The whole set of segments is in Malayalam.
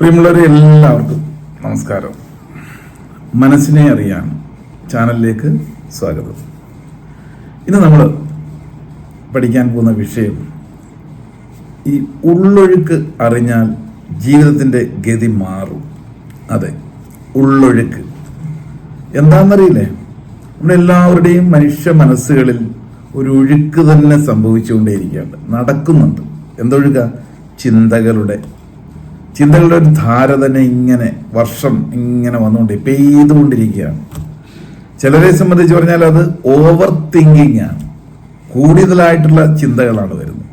പ്രിയമുള്ളവരെ എല്ലാവർക്കും നമസ്കാരം. മനസ്സിനെ അറിയാൻ ചാനലിലേക്ക് സ്വാഗതം. ഇന്ന് നമ്മൾ പഠിക്കാൻ പോകുന്ന വിഷയം ഈ ഉള്ളൊഴുക്ക് അറിഞ്ഞാൽ ജീവിതത്തിന്റെ ഗതി മാറും. അതെ ഉള്ളൊഴുക്ക്. എന്താണെന്നറിയില്ലേ? നമ്മുടെ എല്ലാവരുടെയും മനുഷ്യ മനസ്സുകളിൽ ഒരു ഒഴുക്ക് തന്നെ സംഭവിച്ചുകൊണ്ടേയിരിക്കുകയാണ്. നടക്കുന്നുണ്ട്. എന്തൊഴുക? ചിന്തകളുടെ ചിന്തകളുടെ ഒരു ധാര തന്നെ ഇങ്ങനെ വർഷം ഇങ്ങനെ വന്നുകൊണ്ട് പെയ്തുകൊണ്ടിരിക്കുകയാണ്. ചിലരെ സംബന്ധിച്ച് പറഞ്ഞാൽ അത് ഓവർ തിങ്കിങ് ആണ്. കൂടുതലായിട്ടുള്ള ചിന്തകളാണ് വരുന്നത്.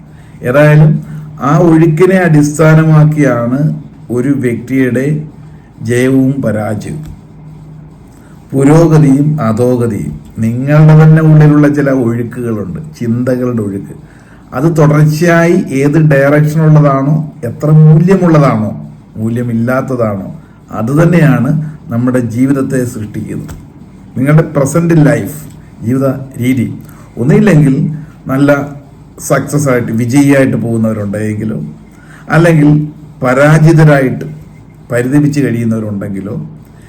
ഏതായാലും ആ ഒഴുക്കിനെ അടിസ്ഥാനമാക്കിയാണ് ഒരു വ്യക്തിയുടെ ജയവും പരാജയവും. പുരോഗതിയും അധോഗതിയും. നിങ്ങളുടെ തന്നെ ഉള്ളിലുള്ള ചില ഒഴുക്കുകളുണ്ട് ചിന്തകളുടെ ഒഴുക്ക്. അത് തുടർച്ചയായി ഏത് ഡയറക്ഷൻ ഉള്ളതാണോ എത്ര മൂല്യമുള്ളതാണോ മൂല്യമില്ലാത്തതാണോ അതുതന്നെയാണ് നമ്മുടെ ജീവിതത്തെ സൃഷ്ടിക്കുന്നത്. നിങ്ങളുടെ പ്രസന്റ് ലൈഫ് ജീവിത രീതി ഒന്നുമില്ലെങ്കിൽ നല്ല സക്സസ് ആയിട്ട് വിജയിയായിട്ട് പോകുന്നവരുണ്ടെങ്കിലോ അല്ലെങ്കിൽ പരാജിതരായിട്ട് പരിതപിച്ച് കഴിയുന്നവരുണ്ടെങ്കിലോ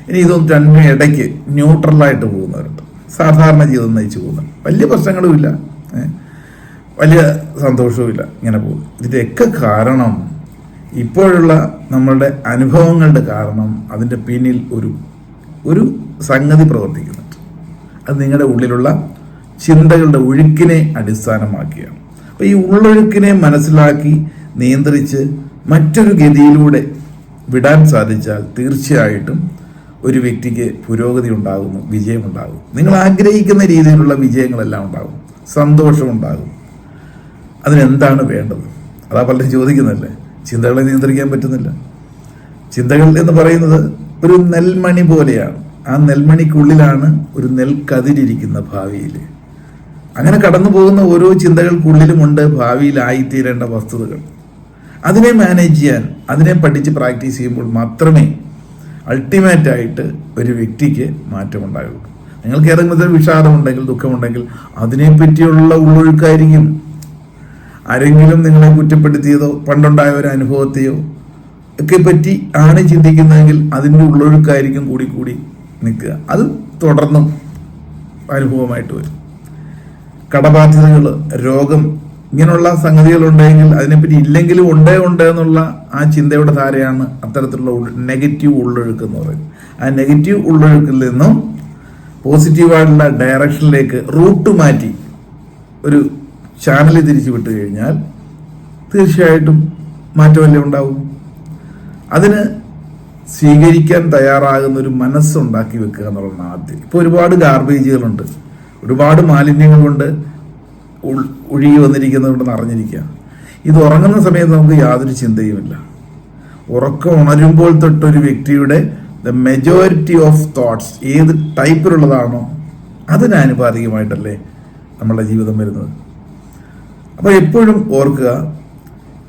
ഇനി ഇതൊന്നും രണ്ടും ഇടയ്ക്ക് ന്യൂട്രലായിട്ട് പോകുന്നവരുണ്ട്. സാധാരണ ജീവിതം നയിച്ചു പോകുന്നവർ വലിയ പ്രശ്നങ്ങളുമില്ല. ഏഹ് വലിയ സന്തോഷവുമില്ല. ഇങ്ങനെ പോകും. ഇതിന്റെയൊക്കെ കാരണം ഇപ്പോഴുള്ള നമ്മളുടെ അനുഭവങ്ങളുടെ കാരണം അതിന്റെ പിന്നിൽ ഒരു ഒരു സംഗതി പ്രവർത്തിക്കുന്നുണ്ട്. അത് നിങ്ങളുടെ ഉള്ളിലുള്ള ചിന്തകളുടെ ഒഴുക്കിനെ അടിസ്ഥാനമാക്കിയാണ്. അപ്പോൾ ഈ ഉള്ളൊഴുക്കിനെ മനസ്സിലാക്കി നിയന്ത്രിച്ച് മറ്റൊരു ഗതിയിലൂടെ വിടാൻ സാധിച്ചാൽ തീർച്ചയായിട്ടും ഒരു വ്യക്തിക്ക് പുരോഗതി ഉണ്ടാകുന്നു വിജയമുണ്ടാകും. നിങ്ങൾ ആഗ്രഹിക്കുന്ന രീതിയിലുള്ള വിജയങ്ങളെല്ലാം ഉണ്ടാകും. സന്തോഷം ഉണ്ടാകും അതിനെന്താണ് വേണ്ടത്? അതാ പലരും ചോദിക്കുന്നല്ലേ ചിന്തകളെ നിയന്ത്രിക്കാൻ പറ്റുന്നില്ല. ചിന്തകൾ എന്ന് പറയുന്നത് ഒരു നെൽമണി പോലെയാണ്. ആ നെൽമണിക്കുള്ളിലാണ് ഒരു നെൽക്കതിരിക്കുന്ന ഭാവിയിൽ അങ്ങനെ കടന്നു പോകുന്ന ഓരോ ചിന്തകൾക്കുള്ളിലുമുണ്ട് ഭാവിയിലായിത്തീരേണ്ട വസ്തുതകൾ. അതിനെ മാനേജ് ചെയ്യാൻ അതിനെ പഠിച്ച് പ്രാക്ടീസ് ചെയ്യുമ്പോൾ മാത്രമേ അൾട്ടിമേറ്റായിട്ട് ഒരു വ്യക്തിക്ക് മാറ്റമുണ്ടാകുള്ളൂ നിങ്ങൾക്ക് ഏതെങ്കിലും വിഷാദമുണ്ടെങ്കിൽ ദുഃഖമുണ്ടെങ്കിൽ അതിനെപ്പറ്റിയുള്ള ഉള്ളൊഴുക്കായിരിക്കും ആരെങ്കിലും നിങ്ങളെ കുറ്റപ്പെടുത്തിയതോ പണ്ടുണ്ടായ ഒരു അനുഭവത്തെയോ ഒക്കെ പറ്റി ആണ് ചിന്തിക്കുന്നതെങ്കിൽ അതിന്റെ ഉള്ളൊഴുക്കായിരിക്കും കൂടി കൂടി നിൽക്കുക. അത് തുടർന്നും അനുഭവമായിട്ട് വരും. കടബാധ്യതകൾ രോഗം ഇങ്ങനെയുള്ള സംഗതികളുണ്ടെങ്കിൽ അതിനെപ്പറ്റി ഇല്ലെങ്കിലും ഉണ്ടേ ഉണ്ട് എന്നുള്ള ആ ചിന്തയുടെ ധാരയാണ് അത്തരത്തിലുള്ള നെഗറ്റീവ് ഉള്ളൊഴുക്ക് എന്ന് പറയുന്നത്. ആ നെഗറ്റീവ് ഉള്ളൊഴുക്കിൽ നിന്നും പോസിറ്റീവായിട്ടുള്ള ഡയറക്ഷനിലേക്ക് റൂട്ട് മാറ്റി ഒരു ചാനൽ തിരിച്ചു വിട്ടു കഴിഞ്ഞാൽ തീർച്ചയായിട്ടും മാറ്റമല്ലേ ഉണ്ടാവും? അതിന് സ്വീകരിക്കാൻ തയ്യാറാകുന്ന ഒരു മനസ്സുണ്ടാക്കി വെക്കുക എന്നുള്ളതാണ് ആദ്യം. ഇപ്പോൾ ഒരുപാട് ഗാർബേജുകളുണ്ട്. ഒരുപാട് ഉൾ- ഒഴുകി വന്നിരിക്കുന്നതുകൊണ്ട് അറിഞ്ഞിരിക്കുക. ഇത് ഉറങ്ങുന്ന സമയത്ത് നമുക്ക് യാതൊരു ചിന്തയുമില്ല. ഉറക്കം ഉണരുമ്പോൾ തൊട്ടൊരു വ്യക്തിയുടെ ദ മെജോറിറ്റി ഓഫ് തോട്ട്സ് ഏത് ടൈപ്പിലുള്ളതാണോ അതിന് ആനുപാതികമായിട്ടല്ലേ നമ്മളുടെ ജീവിതം വരുന്നത്. അപ്പോൾ എപ്പോഴും ഓർക്കുക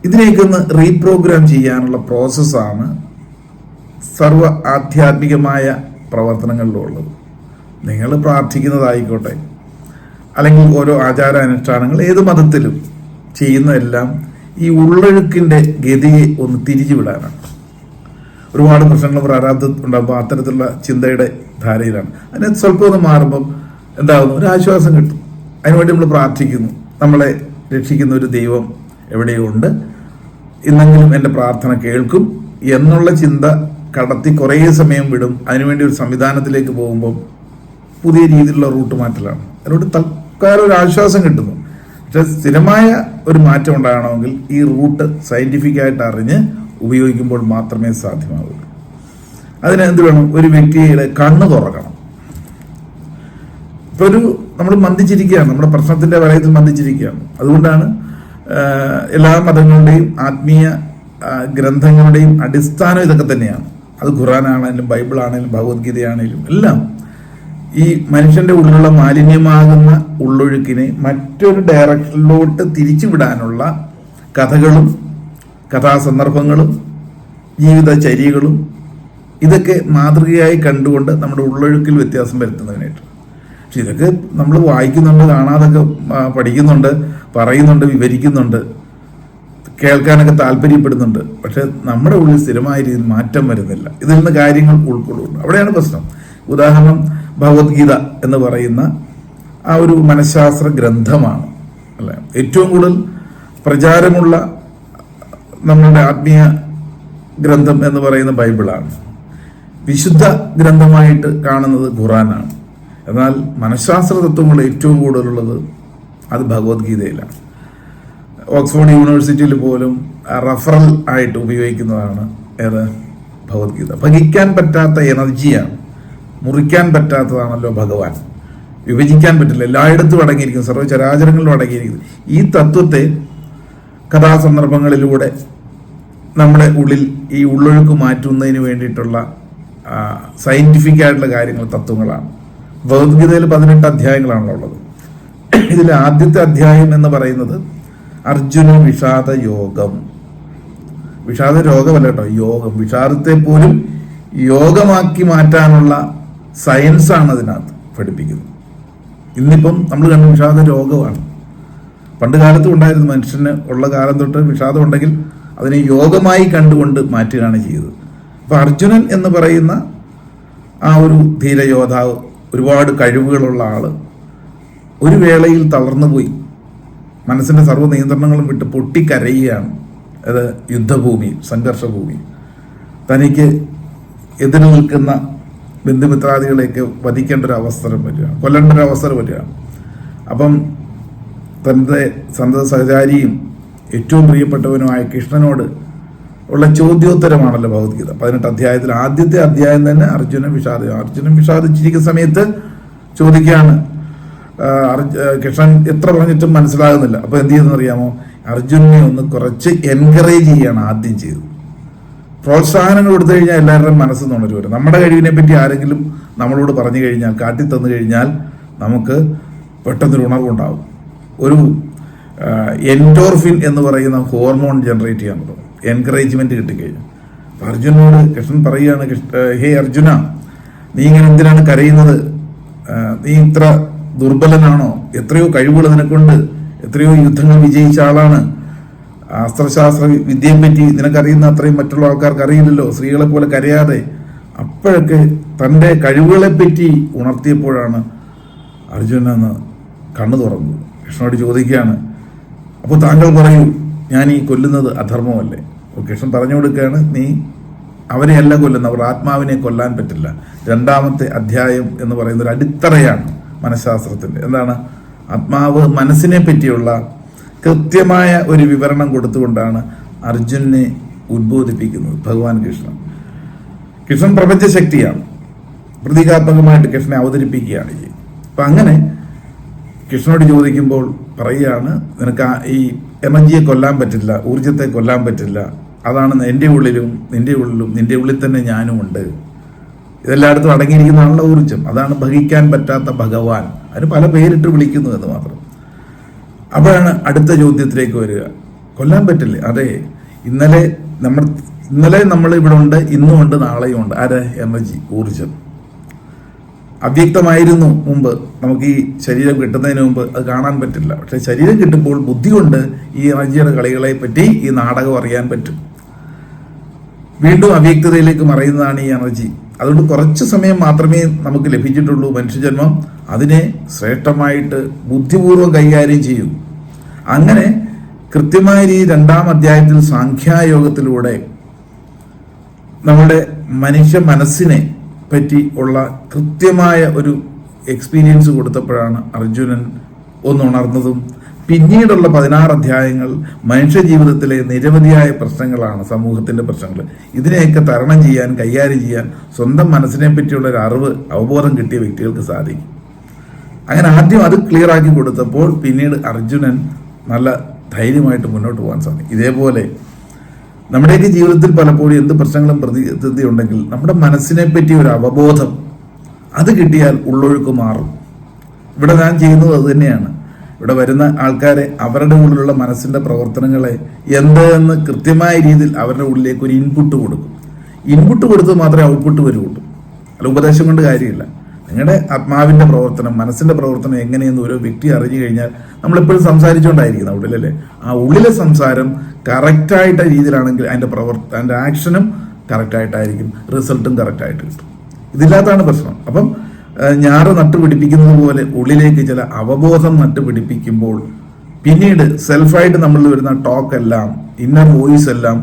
ഇതിനെയൊക്കെ റീപ്രോഗ്രാം ചെയ്യാനുള്ള പ്രോസസ്സാണ് സർവ ആധ്യാത്മികമായ പ്രവർത്തനങ്ങളിലുള്ളത്. നിങ്ങൾ പ്രാർത്ഥിക്കുന്നതായിക്കോട്ടെ അല്ലെങ്കിൽ ഓരോ ആചാരാനുഷ്ഠാനങ്ങൾ ഏത് മതത്തിലും ചെയ്യുന്നതെല്ലാം ഈ ഉള്ളൊഴുക്കിന്റെ ഗതിയെ ഒന്ന് തിരിച്ചുവിടാനാണ്. ഒരുപാട് പ്രശ്നങ്ങൾ പ്രാരാബ്ദം ഉണ്ടാകുമ്പോൾ അത്തരത്തിലുള്ള ചിന്തയുടെ ധാരയിലാണ്. അതിനെ സ്വല്പം ഒന്ന് മാറുമ്പം എന്താകുന്നു? ഒരു ആശ്വാസം കിട്ടും. അതിനുവേണ്ടി നമ്മൾ പ്രാർത്ഥിക്കുന്നു. നമ്മളെ രക്ഷിക്കുന്ന ഒരു ദൈവം എവിടെയോ ഉണ്ട് ഇന്നെങ്കിലും എന്റെ പ്രാർത്ഥന കേൾക്കും. എന്നുള്ള ചിന്ത കടത്തി കുറേ സമയം വിടും. അതിനുവേണ്ടി ഒരു സംവിധാനത്തിലേക്ക് പോകുമ്പോൾ പുതിയ രീതിയിലുള്ള റൂട്ട് മാറ്റലാണ്. അതിനോട് തൽക്കാലം ഒരു ആശ്വാസം കിട്ടുന്നു. പക്ഷെ സ്ഥിരമായ ഒരു മാറ്റം ഉണ്ടാകണമെങ്കിൽ ഈ റൂട്ട് സയന്റിഫിക് ആയിട്ട് അറിഞ്ഞ് ഉപയോഗിക്കുമ്പോൾ മാത്രമേ സാധ്യമാകൂ അതിന് എന്ത് വേണം? ഒരു വ്യക്തിയുടെ കണ്ണ് തുറക്കണം. ഇപ്പൊ ഒരു നമ്മൾ മന്ദിച്ചിരിക്കുകയാണ്. നമ്മുടെ പ്രശ്നത്തിന്റെ വലയത്തിൽ മന്ദിച്ചിരിക്കുകയാണ്. അതുകൊണ്ടാണ് എല്ലാ മതങ്ങളുടെയും ആത്മീയ ഗ്രന്ഥങ്ങളുടെയും അടിസ്ഥാനം ഇതൊക്കെ തന്നെയാണ്. അത് ഖുറാനാണെങ്കിലും ബൈബിൾ ആണെങ്കിലും ഭഗവത്ഗീതയാണെങ്കിലും എല്ലാം ഈ മനുഷ്യന്റെ ഉള്ളിലുള്ള മാലിന്യമാകുന്ന ഉള്ളൊഴുക്കിനെ മറ്റൊരു ഡയറക്ഷനിലോട്ട് തിരിച്ചുവിടാനുള്ള കഥകളും കഥാസന്ദർഭങ്ങളും ജീവിത ജീവിതചര്യകളും ഇതൊക്കെ മാതൃകയായി കണ്ടുകൊണ്ട് നമ്മുടെ ഉള്ളൊഴുക്കിൽ വ്യത്യാസം വരുത്തുന്നതിനായിട്ട്. പക്ഷെ ഇതൊക്കെ നമ്മൾ വായിക്കുന്നുണ്ട് കാണാതൊക്കെ പഠിക്കുന്നുണ്ട് പറയുന്നുണ്ട് വിവരിക്കുന്നുണ്ട് കേൾക്കാനൊക്കെ താല്പര്യപ്പെടുന്നുണ്ട്. പക്ഷെ നമ്മുടെ ഉള്ളിൽ സ്ഥിരമായ രീതിയിൽ മാറ്റം വരുന്നില്ല. ഇതിൽ നിന്ന് കാര്യങ്ങൾ ഉൾക്കൊള്ളുന്നു അവിടെയാണ് പ്രശ്നം. ഉദാഹരണം ഭഗവത്ഗീത എന്ന് പറയുന്ന ആ ഒരു മനഃശാസ്ത്ര ഗ്രന്ഥമാണ്. അല്ലെ? ഏറ്റവും കൂടുതൽ പ്രചാരമുള്ള നമ്മളുടെ ആത്മീയ ഗ്രന്ഥം എന്ന് പറയുന്ന ബൈബിളാണ്. വിശുദ്ധ ഗ്രന്ഥമായിട്ട് കാണുന്നത് ഖുറാനാണ്. എന്നാൽ മനഃശാസ്ത്ര തത്വങ്ങൾ ഏറ്റവും കൂടുതലുള്ളത് അത് ഭഗവത്ഗീതയിലാണ്. ഓക്സ്ഫോർഡ് യൂണിവേഴ്സിറ്റിയിൽ പോലും റഫറൽ ആയിട്ട് ഉപയോഗിക്കുന്നതാണ് ഏത്? ഭഗവത്ഗീത. ഭഗിക്കാൻ പറ്റാത്ത എനർജിയാണ്. മുറിക്കാൻ പറ്റാത്തതാണല്ലോ ഭഗവാൻ. വിഭജിക്കാൻ പറ്റില്ല. എല്ലായിടത്തും അടങ്ങിയിരിക്കുന്നു. സർവചരാചരങ്ങളിലും അടങ്ങിയിരിക്കുന്നു. ഈ തത്വത്തെ കഥാസന്ദർഭങ്ങളിലൂടെ നമ്മുടെ ഉള്ളിൽ ഈ ഉള്ളൊഴുക്ക് മാറ്റുന്നതിന് വേണ്ടിയിട്ടുള്ള സയന്റിഫിക് ആയിട്ടുള്ള കാര്യങ്ങൾ തത്വങ്ങളാണ്. ഭഗവത്ഗീതയിൽ പതിനെട്ട് അധ്യായങ്ങളാണല്ലോ ഉള്ളത് ഇതിൽ ആദ്യത്തെ അധ്യായം എന്ന് പറയുന്നത് അർജുന വിഷാദ യോഗം. വിഷാദ രോഗമല്ല കേട്ടോ യോഗം. വിഷാദത്തെ പോലും യോഗമാക്കി മാറ്റാനുള്ള സയൻസാണ് അതിനകത്ത് പഠിപ്പിക്കുന്നത്. ഇന്നിപ്പം നമ്മൾ കണ്ട വിഷാദ രോഗമാണ്. പണ്ട് കാലത്തും ഉണ്ടായിരുന്നു മനുഷ്യന് ഉള്ള കാലം തൊട്ട് വിഷാദം ഉണ്ടെങ്കിൽ അതിനെ യോഗമായി കണ്ടുകൊണ്ട് മാറ്റുകയാണ് ചെയ്തത്. അപ്പൊ അർജുനൻ എന്ന് പറയുന്ന ആ ഒരു ധീരയോദ്ധാവ് ഒരുപാട് കഴിവുകളുള്ള ആൾ ഒരു വേളയിൽ തളർന്നു പോയി. മനസ്സിന്റെ സർവ നിയന്ത്രണങ്ങളും വിട്ട് പൊട്ടിക്കരയുകയാണ്. അത് യുദ്ധഭൂമി സംഘർഷഭൂമി. തനിക്ക് എതിര് നിൽക്കുന്ന ബന്ധുമിത്രാദികളെയൊക്കെ വധിക്കേണ്ട ഒരു അവസരം വരികയാണ് കൊല്ലേണ്ട ഒരു അവസരം വരികയാണ് അപ്പം തന്റെ സന്തത സഹചാരിയും ഏറ്റവും പ്രിയപ്പെട്ടവനുമായ കൃഷ്ണനോട് ഉള്ള ചോദ്യോത്തരമാണല്ലോ ഭഗവത്ഗീത. പതിനെട്ട് അധ്യായത്തിൽ ആദ്യത്തെ അധ്യായം തന്നെ അർജുനൻ വിഷാദ അർജുനൻ വിഷാദിച്ചിരിക്കുന്ന സമയത്ത് ചോദിക്കുകയാണ് കൃഷ്ണൻ എത്ര പറഞ്ഞിട്ടും മനസ്സിലാകുന്നില്ല. അപ്പൊ എന്ത് ചെയ്യുന്ന അറിയാമോ? അർജുനെ ഒന്ന് കുറച്ച് എൻകറേജ് ചെയ്യാണ് ആദ്യം ചെയ്തത്. പ്രോത്സാഹനങ്ങൾ കൊടുത്തു കഴിഞ്ഞാൽ എല്ലാവരുടെയും മനസ്സ് നുണരു വരും നമ്മുടെ കഴിവിനെ പറ്റി ആരെങ്കിലും നമ്മളോട് പറഞ്ഞു കഴിഞ്ഞാൽ കാട്ടി തന്നു കഴിഞ്ഞാൽ നമുക്ക് പെട്ടെന്നൊരു ഉണർവുണ്ടാവും ഒരു എൻഡോർഫിൻ എന്ന് പറയുന്ന ഹോർമോൺ ജനറേറ്റ് ചെയ്യാൻ പറ്റും എൻകറേജ്മെന്റ് കിട്ടിക്കഴിഞ്ഞു. അപ്പൊ അർജുനോട് കൃഷ്ണൻ പറയുകയാണ് ഹേ അർജുന നീ ഇങ്ങനെ എന്തിനാണ് കരയുന്നത്? നീ ഇത്ര ദുർബലനാണോ? എത്രയോ കഴിവുകൾ നിനക്കുണ്ട്. എത്രയോ യുദ്ധങ്ങൾ വിജയിച്ച ആളാണ്. അസ്ത്രശാസ്ത്ര വിദ്യയെ പറ്റി നിനക്കറിയുന്ന അത്രയും മറ്റുള്ള ആൾക്കാർക്ക് അറിയില്ലല്ലോ. സ്ത്രീകളെ പോലെ കരയാതെ. അപ്പോഴൊക്കെ തന്റെ കഴിവുകളെ പറ്റി ഉണർത്തിയപ്പോഴാണ് അർജുനെന്ന് കണ്ണു തുറന്നത് കൃഷ്ണനോട് ചോദിക്കുകയാണ് അപ്പോൾ താങ്കൾ പറയൂ ഞാൻ ഈ കൊല്ലുന്നത് അധർമ്മമല്ലേ? കൃഷ്ണൻ പറഞ്ഞു കൊടുക്കുകയാണ് നീ അവരെയല്ല കൊല്ലുന്ന അവർ ആത്മാവിനെ കൊല്ലാൻ പറ്റില്ല. രണ്ടാമത്തെ അധ്യായം എന്ന് പറയുന്ന ഒരു അടിത്തറയാണ് മനഃശാസ്ത്രത്തിന്റെ എന്താണ്? ആത്മാവ് മനസ്സിനെ പറ്റിയുള്ള കൃത്യമായ ഒരു വിവരണം കൊടുത്തുകൊണ്ടാണ് അർജുനെ ഉദ്ബോധിപ്പിക്കുന്നത് ഭഗവാൻ കൃഷ്ണൻ. കൃഷ്ണൻ പ്രപഞ്ച ശക്തിയാണ്. പ്രതീകാത്മകമായിട്ട് കൃഷ്ണനെ അവതരിപ്പിക്കുകയാണ് ചെയ്യുന്നത് അപ്പം അങ്ങനെ കൃഷ്ണനോട് ചോദിക്കുമ്പോൾ പറയുകയാണ് നിനക്ക് ഈ എനർജിയെ കൊല്ലാൻ പറ്റില്ല ഊർജത്തെ കൊല്ലാൻ പറ്റില്ല. അതാണ് എന്റെ ഉള്ളിലും നിന്റെ ഉള്ളിലും നിന്റെ ഉള്ളിൽ തന്നെ ഞാനും ഉണ്ട്. ഇതെല്ലായിടത്തും അടങ്ങിയിരിക്കുന്നതാണല്ലോ ഊർജം അതാണ് ഭഗിക്കാൻ പറ്റാത്ത ഭഗവാൻ. അതിന് പല പേരിട്ട് വിളിക്കുന്നു എന്ന് മാത്രം. അപ്പോഴാണ് അടുത്ത ചോദ്യത്തിലേക്ക് വരിക. കൊല്ലാൻ പറ്റില്ലേ? അതെ. ഇന്നലെ നമ്മൾ ഇന്നലെ നമ്മൾ ഇവിടെ ഉണ്ട് ഇന്നും ഉണ്ട് നാളെയും ഉണ്ട്. ആരെ? എനർജി ഊർജം അവ്യക്തമായിരുന്നു മുമ്പ്. നമുക്ക് ഈ ശരീരം കിട്ടുന്നതിന് മുമ്പ് അത് കാണാൻ പറ്റില്ല. പക്ഷെ ശരീരം കിട്ടുമ്പോൾ ബുദ്ധി കൊണ്ട് ഈ ഇറഞ്ചിയുടെ കളികളെ പറ്റി ഈ നാടകം അറിയാൻ പറ്റും. വീണ്ടും അവ്യക്തതയിലേക്ക് മറയുന്നതാണ് ഈ എനർജി. അതുകൊണ്ട് കുറച്ച് സമയം മാത്രമേ നമുക്ക് ലഭിച്ചിട്ടുള്ളൂ മനുഷ്യജന്മം. അതിനെ ശ്രേഷ്ഠമായിട്ട് ബുദ്ധിപൂർവം കൈകാര്യം ചെയ്യൂ. അങ്ങനെ കൃത്യമായ ഈ രണ്ടാം അധ്യായത്തിൽ സാഖ്യായോഗത്തിലൂടെ നമ്മുടെ മനുഷ്യ മനസ്സിനെ പറ്റി ഉള്ള കൃത്യമായ ഒരു എക്സ്പീരിയൻസ് കൊടുത്തപ്പോഴാണ് അർജുനൻ ഒന്നുണർന്നതും പിന്നീടുള്ള പതിനാറ് അധ്യായങ്ങൾ മനുഷ്യ ജീവിതത്തിലെ നിരവധിയായ പ്രശ്നങ്ങളാണ് സമൂഹത്തിന്റെ പ്രശ്നങ്ങൾ. ഇതിനെയൊക്കെ തരണം ചെയ്യാൻ കൈകാര്യം ചെയ്യാൻ സ്വന്തം മനസ്സിനെ പറ്റിയുള്ള ഒരു അറിവ് അവബോധം കിട്ടിയ വ്യക്തികൾക്ക് സാധിക്കും. അങ്ങനെ ആദ്യം അത് ക്ലിയർ ആക്കി കൊടുത്തപ്പോൾ പിന്നീട് അർജുനൻ നല്ല ധൈര്യമായിട്ട് മുന്നോട്ട് പോകാൻ സാധിക്കും. ഇതേപോലെ നമ്മുടെയൊക്കെ ജീവിതത്തിൽ പലപ്പോഴും എന്ത് പ്രശ്നങ്ങളും പ്രതിസന്ധി ഉണ്ടെങ്കിൽ നമ്മുടെ മനസ്സിനെ പറ്റി ഒരു അവബോധം അത് കിട്ടിയാൽ ഉള്ളൊഴുക്ക് മാറും. ഇവിടെ ഞാൻ ചെയ്യുന്നത് അത് തന്നെയാണ്. ഇവിടെ വരുന്ന ആൾക്കാരെ അവരുടെ ഉള്ളിലുള്ള മനസ്സിന്റെ പ്രവർത്തനങ്ങളെ എന്ത് എന്ന് കൃത്യമായ രീതിയിൽ അവരുടെ ഉള്ളിലേക്ക് ഒരു ഇൻപുട്ട് കൊടുക്കും. ഇൻപുട്ട് കൊടുത്ത് മാത്രമേ ഔട്ട്പുട്ട് വരുള്ളൂ അല്ല ഉപദേശം കൊണ്ട് കാര്യമില്ല. നിങ്ങളുടെ ആത്മാവിന്റെ പ്രവർത്തനം മനസ്സിന്റെ പ്രവർത്തനം എങ്ങനെയെന്ന് ഓരോ വ്യക്തി അറിഞ്ഞു കഴിഞ്ഞാൽ നമ്മളെപ്പോഴും സംസാരിച്ചുകൊണ്ടായിരിക്കുന്ന ഉള്ളിലല്ലേ? ആ ഉള്ളിലെ സംസാരം കറക്റ്റായിട്ട രീതിയിലാണെങ്കിൽ അതിന്റെ പ്രവർത്ത അതിന്റെ ആക്ഷനും കറക്റ്റായിട്ടായിരിക്കും റിസൾട്ടും കറക്റ്റായിട്ട് കിട്ടും. ഇതില്ലാത്തതാണ് പ്രശ്നം. അപ്പം ഞാറ് നട്ടുപിടിപ്പിക്കുന്നത് പോലെ ഉള്ളിലേക്ക് ചില അവബോധം നട്ടുപിടിപ്പിക്കുമ്പോൾ പിന്നീട് സെൽഫായിട്ട് നമ്മൾ വരുന്ന ടോക്ക് എല്ലാം ഇന്നർ വോയിസ് എല്ലാം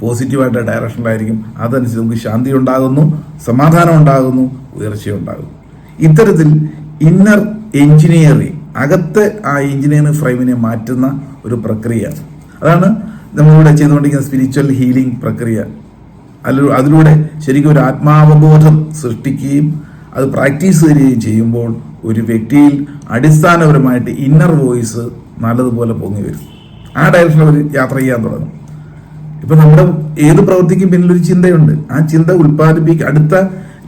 പോസിറ്റീവായിട്ട് ഡയറക്ഷനിലായിരിക്കും. അതനുസരിച്ച് നമുക്ക് ശാന്തി ഉണ്ടാകുന്നു സമാധാനം ഉണ്ടാകുന്നു ഉയർച്ചയുണ്ടാകുന്നു. ഇത്തരത്തിൽ ഇന്നർ എഞ്ചിനീയറിംഗ് അകത്തെ ആ എഞ്ചിനീയറിംഗ് ഫ്രെയിമിനെ മാറ്റുന്ന ഒരു പ്രക്രിയ. അതാണ് നമ്മളിവിടെ ചെയ്തുകൊണ്ടിരിക്കുന്ന സ്പിരിച്വൽ ഹീലിംഗ് പ്രക്രിയ. അല്ല അതിലൂടെ ശരിക്കും ഒരു ആത്മാവബോധം സൃഷ്ടിക്കുകയും അത് പ്രാക്ടീസ് ചെയ്യുകയും ചെയ്യുമ്പോൾ ഒരു വ്യക്തിയിൽ അടിസ്ഥാനപരമായിട്ട് ഇന്നർ വോയിസ് നല്ലതുപോലെ പൊങ്ങി വരും. ആ ഡയറക്ഷനിൽ അവർ യാത്ര ചെയ്യാൻ തുടങ്ങും. ഇപ്പം നമ്മുടെ ഏത് പ്രവൃത്തിക്കും പിന്നിലൊരു ചിന്തയുണ്ട്. ആ ചിന്ത ഉൽപ്പാദിപ്പിക്കുക അടുത്ത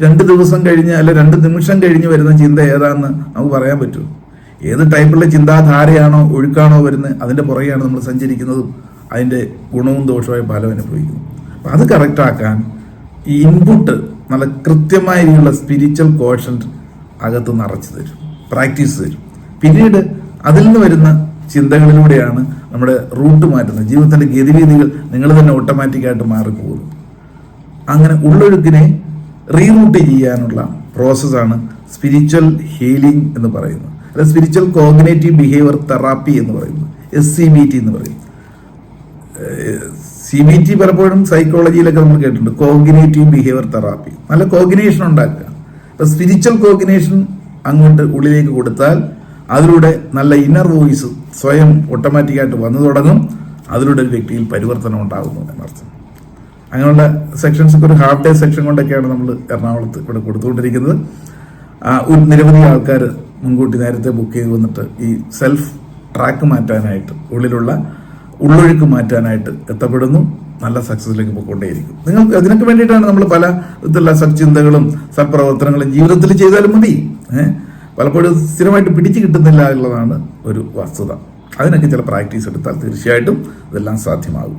രണ്ട് ദിവസം കഴിഞ്ഞ് അല്ലെ രണ്ട് നിമിഷം കഴിഞ്ഞ് വരുന്ന ചിന്ത ഏതാണെന്ന് നമുക്ക് പറയാൻ പറ്റുമോ ഏത് ടൈപ്പുള്ള ചിന്താധാരയാണോ ഒഴുക്കാണോ വരുന്നത് അതിന്റെ പുറകെയാണ് നമ്മൾ സഞ്ചരിക്കുന്നതും അതിന്റെ ഗുണവും ദോഷവും ഫലം അനുഭവിക്കുന്നു. അപ്പൊ അത് കറക്റ്റാക്കാൻ ഈ ഇൻപുട്ട് നല്ല കൃത്യമായ രീതിയിലുള്ള സ്പിരിച്വൽ കോഷൻ അകത്ത് നിറച്ചു തരും പ്രാക്ടീസ് തരും. പിന്നീട് അതിൽ നിന്ന് വരുന്ന ചിന്തകളിലൂടെയാണ് നമ്മുടെ റൂട്ട് മാറ്റുന്നത്. ജീവിതത്തിന്റെ ഗതിവിധികൾ നിങ്ങൾ തന്നെ ഓട്ടോമാറ്റിക്കായിട്ട് മാറിപ്പോകുന്നു. അങ്ങനെ ഉള്ളൊഴുക്കിനെ റീറൂട്ട് ചെയ്യാനുള്ള പ്രോസസ്സാണ് സ്പിരിച്വൽ ഹീലിംഗ് എന്ന് പറയുന്നത്. അല്ലെങ്കിൽ സ്പിരിച്വൽ കോഗ്നേറ്റീവ് ബിഹേവിയർ തെറാപ്പി എന്ന് പറയുന്നത്. എസ് സി ബി ടി എന്ന് പറയും സി ബി ടി പലപ്പോഴും സൈക്കോളജിയിലൊക്കെ നമ്മൾ കേട്ടിട്ടുണ്ട്. കോഗ്നേറ്റീവ് ബിഹേവിയർ തെറാപ്പി നല്ല കോഗ്നേഷൻ ഉണ്ടാക്കുക. അപ്പൊ സ്പിരിച്വൽ കോഗ്നേഷൻ അങ്ങോട്ട് ഉള്ളിലേക്ക് കൊടുത്താൽ അതിലൂടെ നല്ല ഇന്നർ വോയിസ് സ്വയം ഓട്ടോമാറ്റിക്കായിട്ട് വന്നു തുടങ്ങും. അതിലൂടെ ഒരു വ്യക്തിയിൽ പരിവർത്തനം ഉണ്ടാകുന്നു എന്നർത്ഥം. അങ്ങനെയുള്ള സെക്ഷൻസ് ഒക്കെ ഒരു ഹാഫ് ഡേ സെക്ഷൻ കൊണ്ടൊക്കെയാണ് നമ്മൾ എറണാകുളത്ത് ഇവിടെ കൊടുത്തുകൊണ്ടിരിക്കുന്നത്. നിരവധി ആൾക്കാർ മുൻകൂട്ടി നേരത്തെ ബുക്ക് ചെയ്ത് വന്നിട്ട് ഈ സെൽഫ് ട്രാക്ക് മാറ്റാനായിട്ട് ഉള്ളിലുള്ള ഉള്ളൊഴുക്ക് മാറ്റാനായിട്ട് എത്തപ്പെടുന്നു. നല്ല സക്സസിലേക്ക് പോയിക്കൊണ്ടേയിരിക്കും. നിങ്ങൾക്ക് അതിനൊക്കെ വേണ്ടിയിട്ടാണ് നമ്മൾ പല വിധത്തിലുള്ള സച്ചിന്തകളും സൽപ്രവർത്തനങ്ങളും ജീവിതത്തിൽ ചെയ്താലും മതി. പലപ്പോഴും സ്ഥിരമായിട്ട് പിടിച്ചു കിട്ടുന്നില്ല എന്നുള്ളതാണ് ഒരു വസ്തുത. അതിനൊക്കെ ചില പ്രാക്ടീസ് എടുത്താൽ തീർച്ചയായിട്ടും ഇതെല്ലാം സാധ്യമാകും.